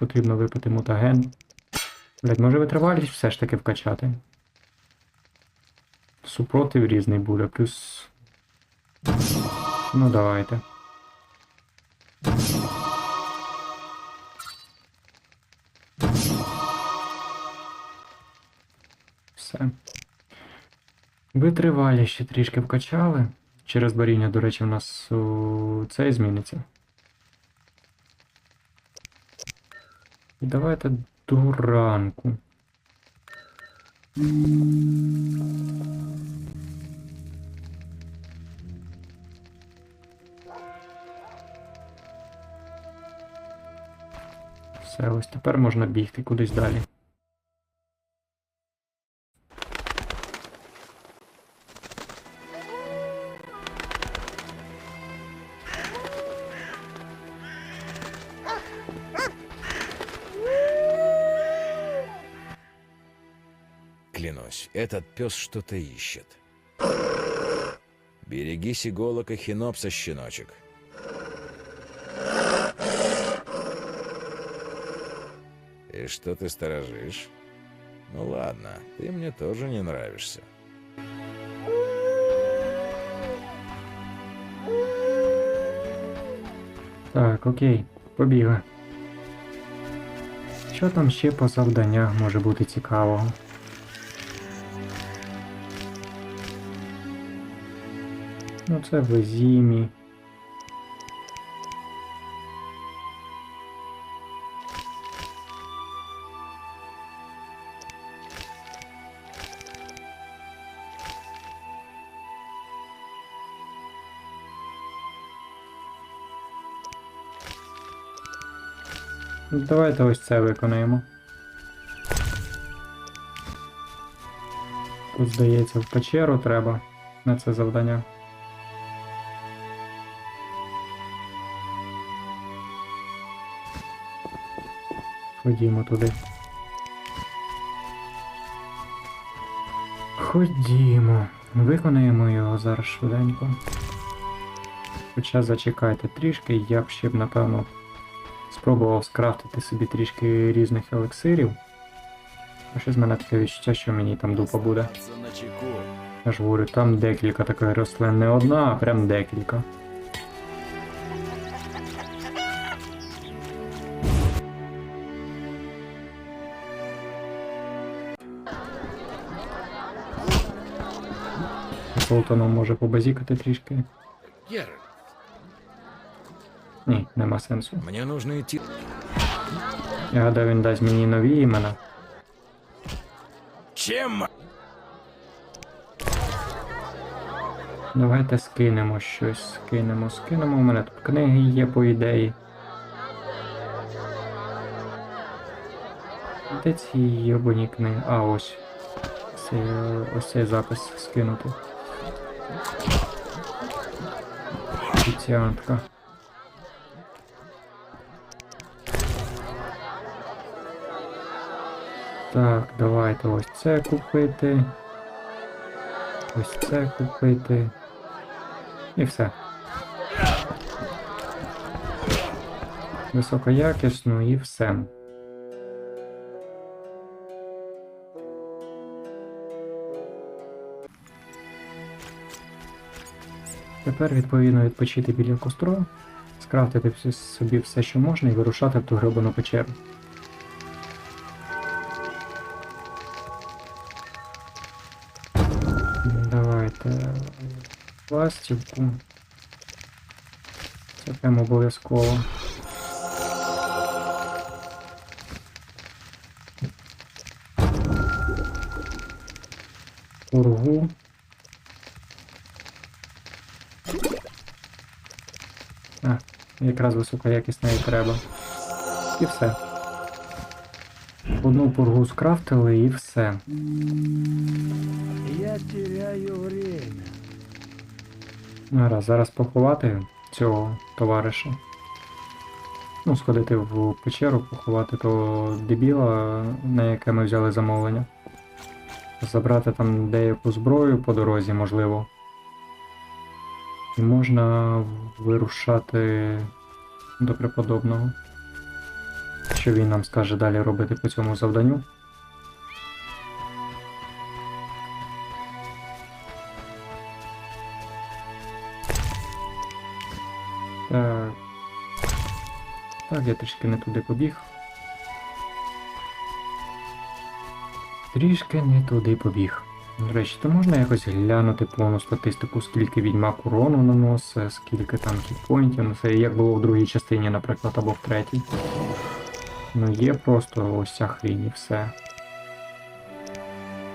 потрібно випити мутаген. Блять, може витривалість все ж таки вкачати. Супротив різний буде, плюс. Ну давайте. Все. Витривалість ще трішки вкачали. Через баріння, до речі, у нас о, цей зміниться. Давайте до ранку. Все, ось тепер можна бігти кудись далі. Клянусь, этот пес что-то ищет. Берегись иголок и хинопса, щеночек. И что ты сторожишь? Ну ладно, ты мне тоже не нравишься. Так, окей, побігли. Що там ще по завданнях може бути цікавого? Ну, це в зімі. Ну, Давайте ось це виконаємо. Тут, здається, в печеру треба на це завдання. Ходімо туди. Ходімо. Виконаємо його зараз швиденько. Хоча зачекайте трішки, я б ще б, напевно, спробував скрафтити собі трішки різних елексирів. А щось в мене таке відчуття, що мені там дупа буде. Я ж говорю, там декілька таких рослин, не одна, а прям декілька. Солтаном може побазікати трішки. Ні, нема сенсу. мне нужно идти. Я гадаю, він дасть мені нові імена. Чем? Давайте скинемо щось, скинемо, скинемо. У мене тут книги є, по ідеї. Де ці йобані книги? А, ось. Цей, е, ось цей запис скинути. Офіціантка. Так, давайте ось це купити. Ось це купити. І все. Високоякісно і все. Тепер, відповідно, відпочити біля костру, скрафтити собі все, що можна, і вирушати в ту гребану печеру. Давайте пластівку. Це прямо обов'язково. Якраз високоякісна і треба. І все. Одну пургу скрафтили і все. Я теряю время. Гаразд, зараз поховати цього товариша. Ну, сходити в печеру, поховати того дебіла, на яке ми взяли замовлення. Забрати там деяку зброю по дорозі, можливо. І можна вирушати до преподобного. Що він нам скаже далі робити по цьому завданню? Так. Так, я трішки не туди побіг. Трішки не туди побіг. До речі, то можна якось глянути повну статистику, скільки відьмак урону наносить, скільки там кітпоінтів, це як було в другій частині, наприклад, або в третій. Ну є просто ось ця хрінь і все.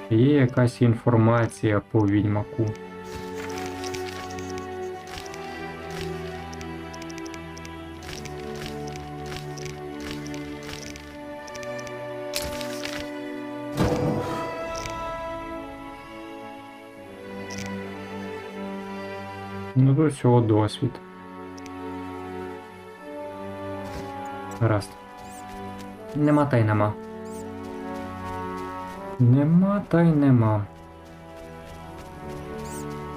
Є якась інформація по відьмаку. Ну до цього досвід. Гаразд. Нема та й нема. Нема та й нема.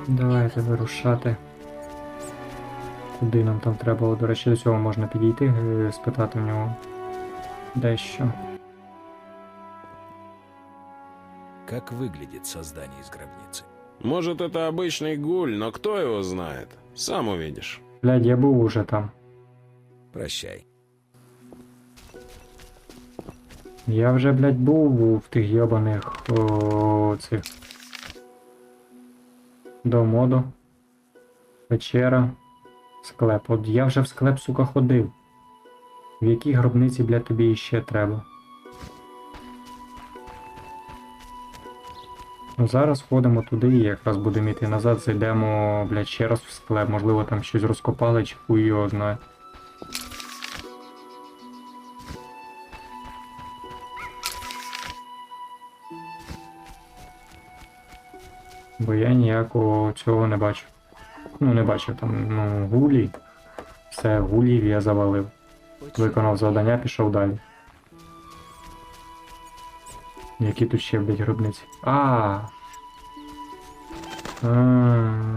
Давайте вирушати. Куди нам там треба було? До речі, до цього можна підійти, е, спитати в нього дещо. Как выглядит создание из гробницы? Может, это обычный гуль, но кто его знает? Сам увидишь. Блядь, я був уже там. Прощай. Я вже, блядь, був в тих йобаних о, цих. До моду. Печера. Склеп. От я вже в склеп, сука, ходив. В якій гробниці, блядь, тобі іще треба? Ну зараз ходимо туди і якраз будемо йти назад, зайдемо, блядь, ще раз в склеп. Можливо, там щось розкопали, чи хуй його знає. Бо я ніякого цього не бачу. Ну, не бачив там, ну, гулі. Все, гулів я завалив. Виконав завдання, пішов далі. Які тут ще, блядь, гробниці? А. А,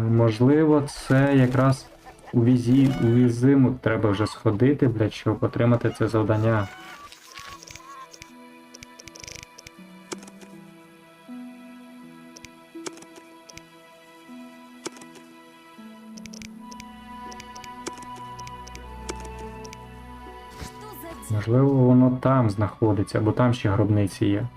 можливо, це якраз у візі, у візиму треба вже сходити, блядь, щоб отримати це завдання. Можливо, воно там знаходиться, бо там ще гробниці є.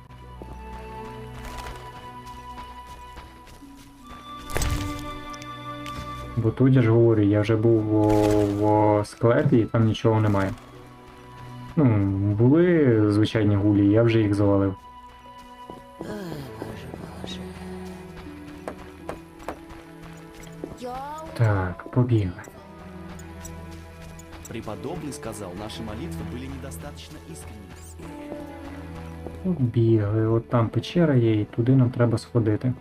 Бо тут я ж говорю, я вже був в, в склепі і там нічого немає. Ну, були звичайні гулі, я вже їх завалив. Я Так, побігли. Преподобный сказал, наши молитвы были недостаточно искренними. Побігли. От там печера є, і туди нам треба сходити.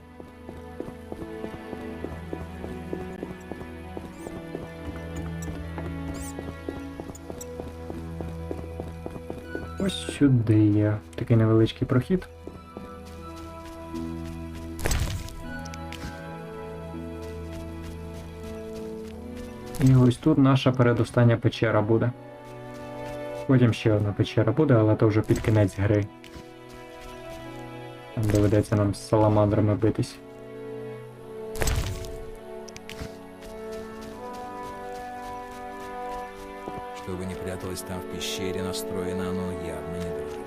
Сюди є такий невеличкий прохід. І ось тут наша передостання печера буде. Потім ще одна печера буде, але то вже під кінець гри. Там доведеться нам з саламандрами битись. Что бы ни пряталось там в пещере, настроено оно явно не дружит.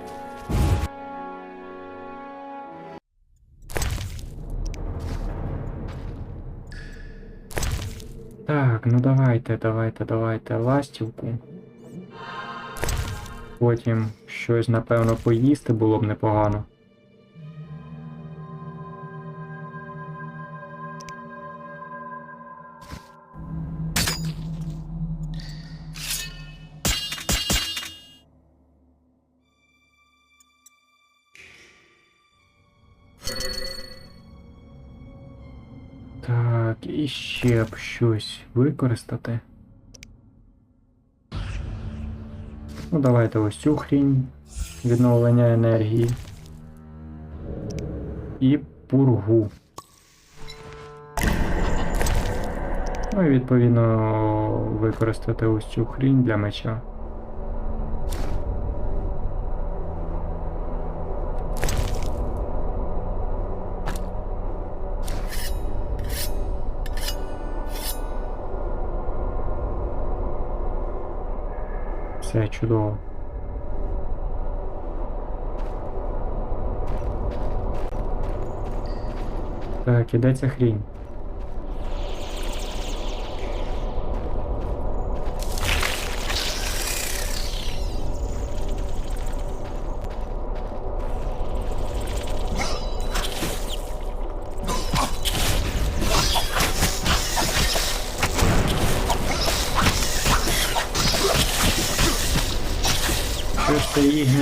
Так, ну давайте, давайте, давайте ластівку. Потім щось, напевно, поїсти було б непогано. Ще б щось використати. Ну, давайте ось цю хрінь відновлення енергії. І пургу. Ну і відповідно використати ось цю хрінь для меча. Чудово. Так, іде ця хрінь.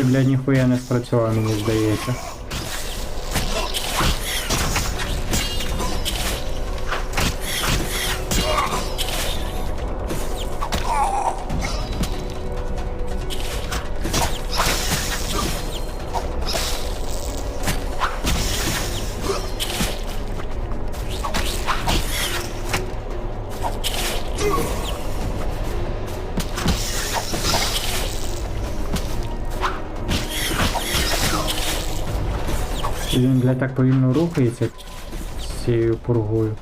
Блядь, ніхуя не спрацював, мені здається. І так повільно рухається цією пургою.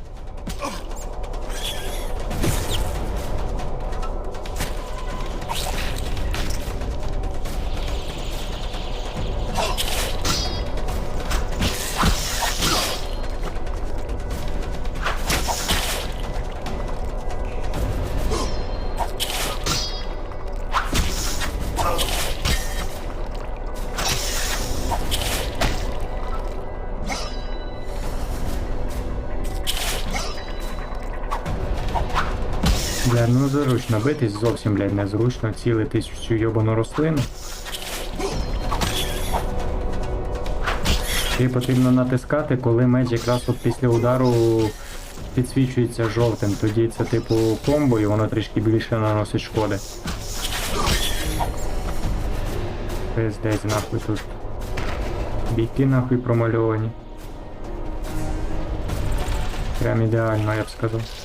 Битись, зовсім, блядь, незручно цілитись в цю йобану рослину. Й потрібно натискати, коли меч якраз от після удару підсвічується жовтим. Тоді це типу комбо і воно трішки більше наносить шкоди. Пиздець нахуй тут. Бійки нахуй промальовані. Прям ідеально, я б сказав.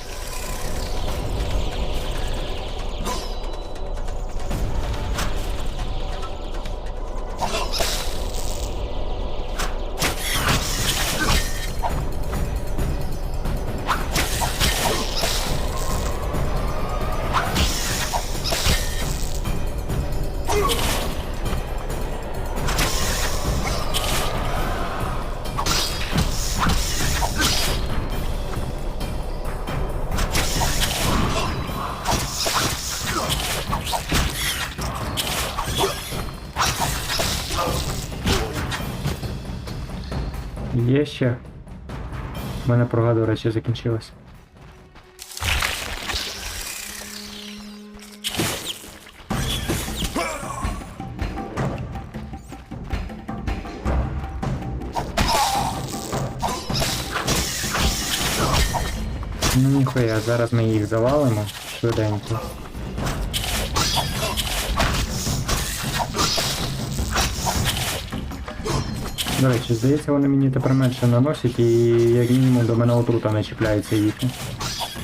Є ще. У мене прога, до речі, закінчилась. Ну ніхуя, зараз ми їх завалимо швиденько. До речі, здається, вони мені тепер менше наносять і як мінімум до мене отрута не чіпляється їхня.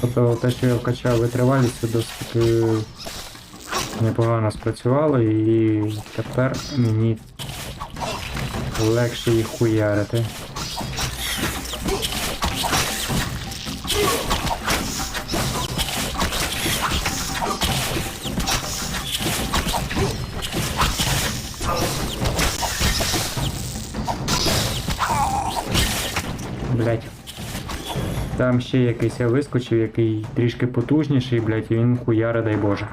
Тобто те, що я вкачав витривалість, це досить е, непогано спрацювало і тепер мені легше їх хуярити. Блять. Там ще якийсь я вискочив, який трішки потужніший, блять, і він хуяра, дай Боже.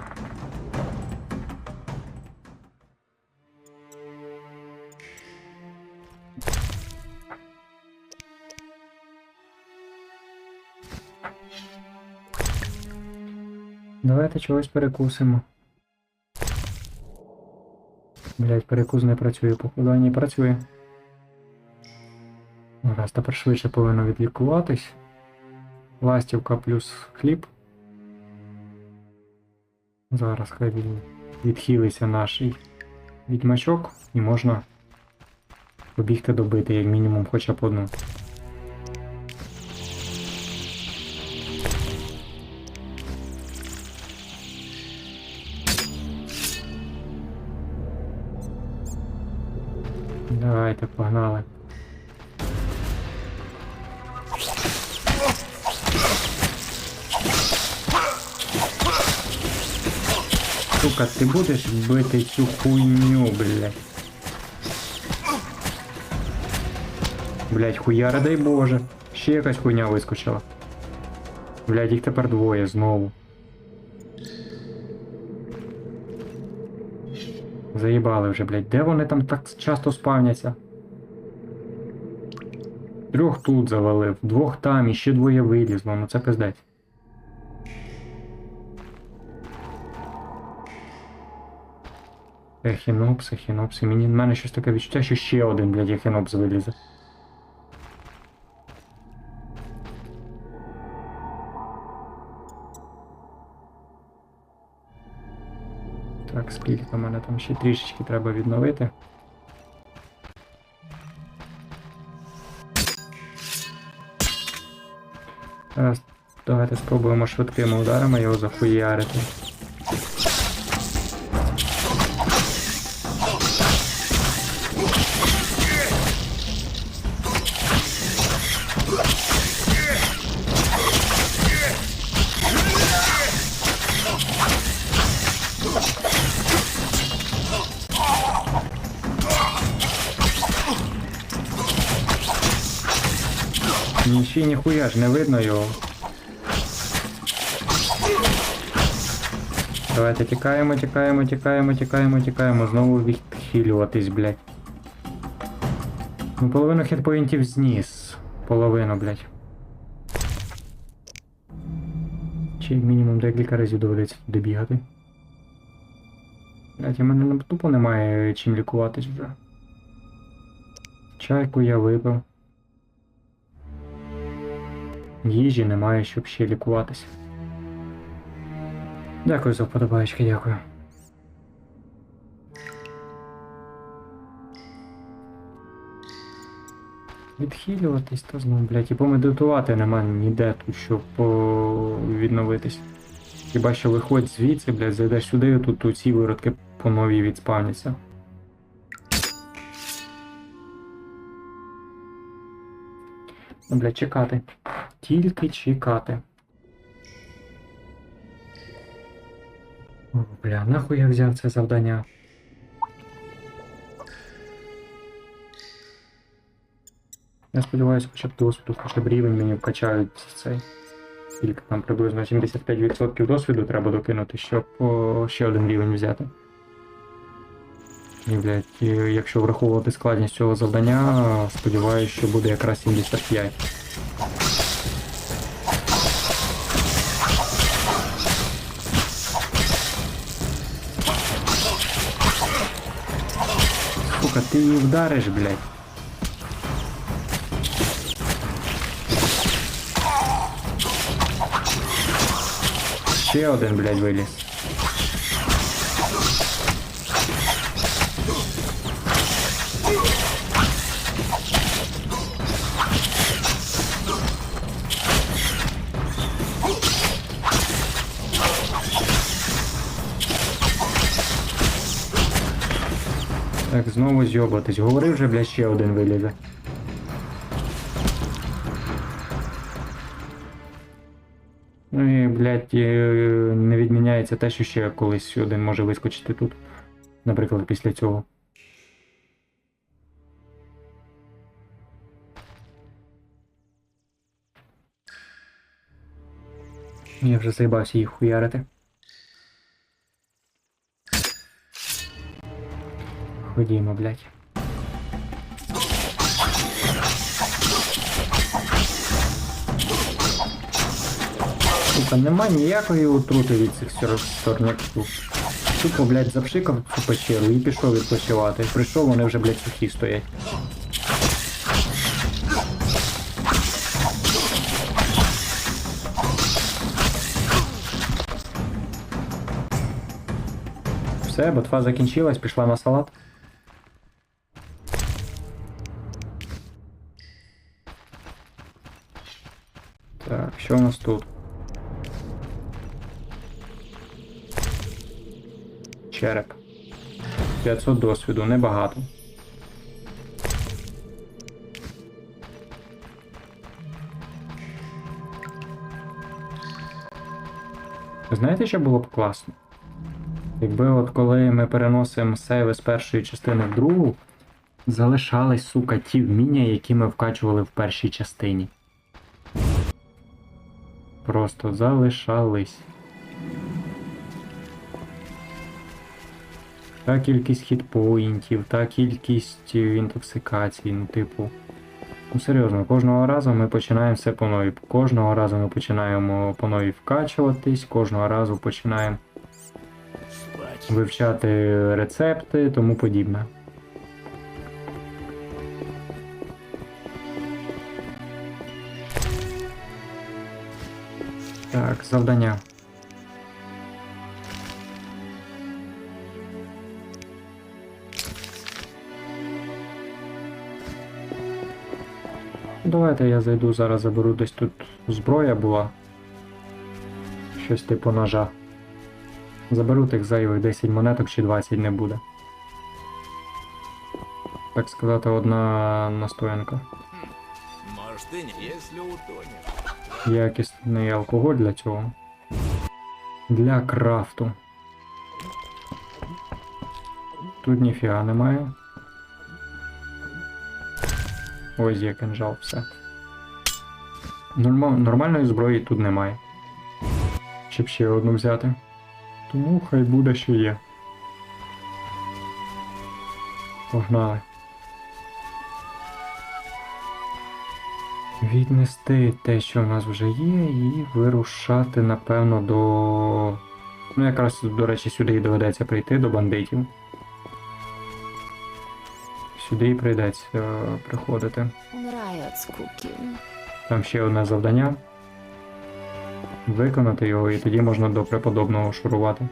Давайте чогось перекусимо. Блять, перекус не працює, походу, ні, працює. Раз, тепер швидше повинно відлікуватись. Ластівка плюс хліб. Зараз хай від... відхилиться наш відьмачок і можна побігти добити, як мінімум, хоча б одну. Давайте, погнали. Ти будеш бити цю хуйню, блядь. Блядь, хуяра дай боже. Ще якась хуйня вискочила. Блядь, їх тепер двоє знову. Заїбали вже, блядь. Де вони там так часто спавняться? Трьох тут завалив, двох там, і ще двоє вилізло, ну це пиздець. Ехінопс, ехінопс. І мені в мене щось таке відчуття, що ще один, блядь, ехінопс вилізе. Так, скільки мене там ще трішечки треба відновити. Зараз давайте спробуємо швидкими ударами його захуярити. Ще ніхуя ж не видно його. Давайте тікаємо, тікаємо, тікаємо, тікаємо, тікаємо. Знову відхилюватись, блядь. Ну, половину хітпоінтів зніс. Половину, блядь. Чи мінімум декілька разів доведеться туди бігати. Блядь, у мене тупо немає чим лікуватись вже. Чайку я випив. Їжі немає, щоб ще лікуватися. Дякую за вподобаєчки, дякую. Відхилюватись, то знову, блядь, і помедитувати нема ніде тут, щоб відновитись. Хіба що виходь звідси, блядь, зайдеш сюди, тут у ці виродки по новій відспавняться. Ну, блядь, чекати. Тільки чекати. О, бля, нахуй я взяв це завдання. Я сподіваюся, хоча б досвіду, хоча б рівень мені вкачають цей. Скільки там приблизно 75% досвіду треба докинути, щоб о, ще один рівень взяти. І, блядь, якщо враховувати складність цього завдання, сподіваюся, що буде якраз 75. Сука, ти її вдариш, блядь. Ще один, блядь, виліз. Так, знову зйобатись. Говорив вже, блядь, ще один вилізе. Ну і, блядь, е, не відміняється те, що ще колись один може вискочити тут. Наприклад, після цього. Я вже заїбався їх хуярити. Ходімо, блядь. Сука, нема ніякої отрути від цих сорняків. Тупо, блядь, запшикав цю печеру і пішов відпочивати. Прийшов, вони вже, блядь, сухі стоять. Все, ботва закінчилась, пішла на салат. Що у нас тут? Череп. 500 досвіду, небагато. Знаєте, що було б класно? Якби от коли ми переносимо сейви з першої частини в другу, залишались, сука, ті вміння, які ми вкачували в першій частині. Просто залишались. Та кількість хітпоінтів, та кількість е, інтоксикацій, ну, типу. Ну серйозно, кожного разу ми починаємо все по новій. Кожного разу ми починаємо по новій вкачуватись, кожного разу починаємо вивчати рецепти, тому подібне. Так, завдання. Давайте я зайду зараз заберу десь тут зброя була. Щось типу ножа. Заберу тих зайвих 10 монеток чи 20 не буде. Так сказати, одна настоянка. Может, и не, если утонешь. Якісний алкоголь для цього. Для крафту. Тут ніфіга немає. Ось є кинжал, все. Норма... Нормальної зброї тут немає. Щоб ще одну взяти. Тому хай буде, що є. Погнали. Віднести те, що в нас вже є, і вирушати, напевно, до. Ну, якраз, до речі, сюди і доведеться прийти до бандитів. Сюди і прийдеться приходити. Там ще одне завдання. Виконати його, і тоді можна до преподобного шурувати.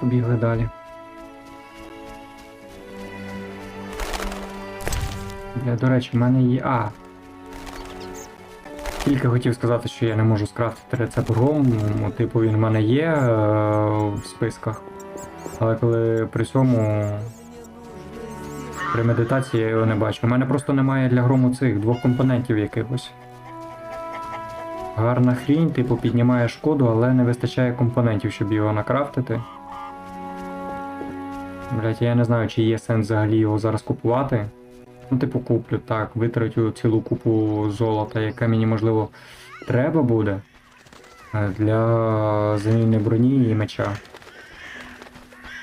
Побігли далі. Бля, до речі, в мене є. А. Тільки хотів сказати, що я не можу скрафтити рецепт гром. Ну, Типу, він в мене є е, в списках. Але коли при цьому. При медитації я його не бачу. У мене просто немає для грому цих двох компонентів якихось. Гарна хрінь, типу, піднімає шкоду, але не вистачає компонентів, щоб його накрафтити. Блять, я не знаю, чи є сенс взагалі його зараз купувати. Ну, типу, куплю так, витрачу цілу купу золота, яке мені, можливо, треба буде е, для заміни броні і меча.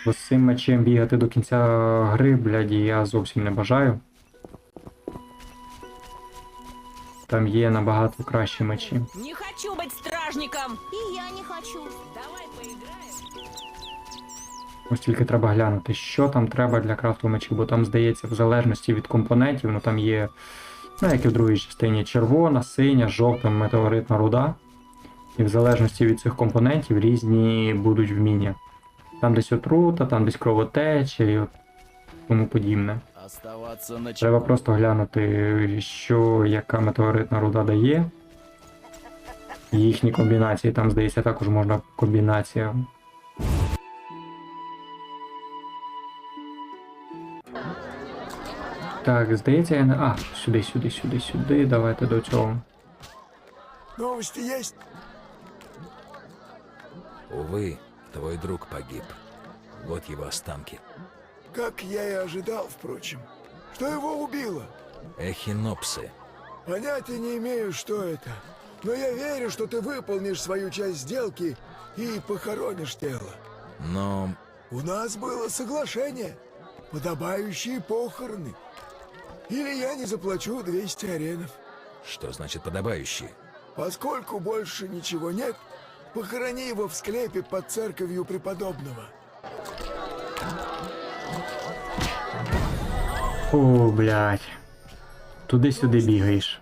Бо з цим мечем бігати до кінця гри, блядь, я зовсім не бажаю. Там є набагато кращі мечі. Не хочу быть стражником! И я не хочу. Давай поиграем. Ось тільки треба глянути, що там треба для крафту мечів, бо там, здається, в залежності від компонентів, ну там є, ну як і в другій частині, червона, синя, жовта, метеоритна руда. І в залежності від цих компонентів різні будуть вміння. Там десь отрута, там десь кровотеча і от тому подібне. Треба просто глянути, що яка метеоритна руда дає. Їхні комбінації, там, здається, також можна комбінація. Так, здається, я не. А, сюди, сюди, сюди, сюди. Давайте до цього. Новости есть? Увы, твой друг погиб. Вот его останки. Как я и ожидал, впрочем. Что его убило? Эхинопсы. Понятия не имею, что это. Но я верю, что ты выполнишь свою часть сделки и похоронишь тело. Но У нас было соглашение. Подобающие похороны. Или я не заплачу 200 аренов. что значит подобающие? Поскольку больше ничего нет, похорони его в склепе под церковью преподобного. О, блядь. Туди-сюди бігаєш.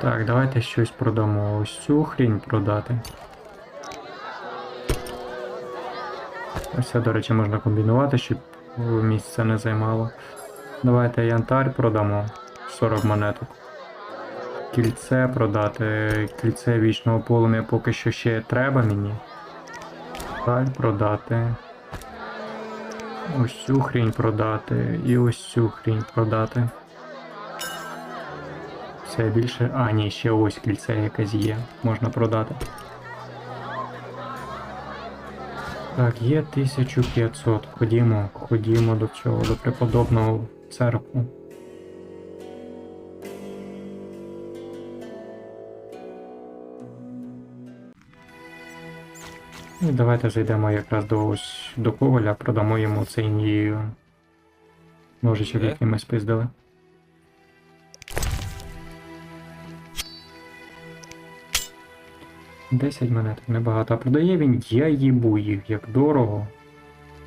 Так, давайте щось продамо. Ось цю хрінь продати. Ось це, до речі, можна комбінувати, щоб місце не займало. Давайте янтарь продамо. 40 монеток. Кільце продати. Кільце вічного полум'я поки що ще треба мені. Сталь продати. Ось цю хрінь продати і ось цю хрінь продати. Все більше. А, ні, ще ось кільце якесь є. Можна продати. Так, є 1500. Ходімо, ходімо до цього, до преподобного церкву. І давайте зайдемо якраз до ось до коваля, продамо йому цей мій ножичок, який ми спиздили. Десять монет. небагато. А продає він, я їбу їх, як дорого.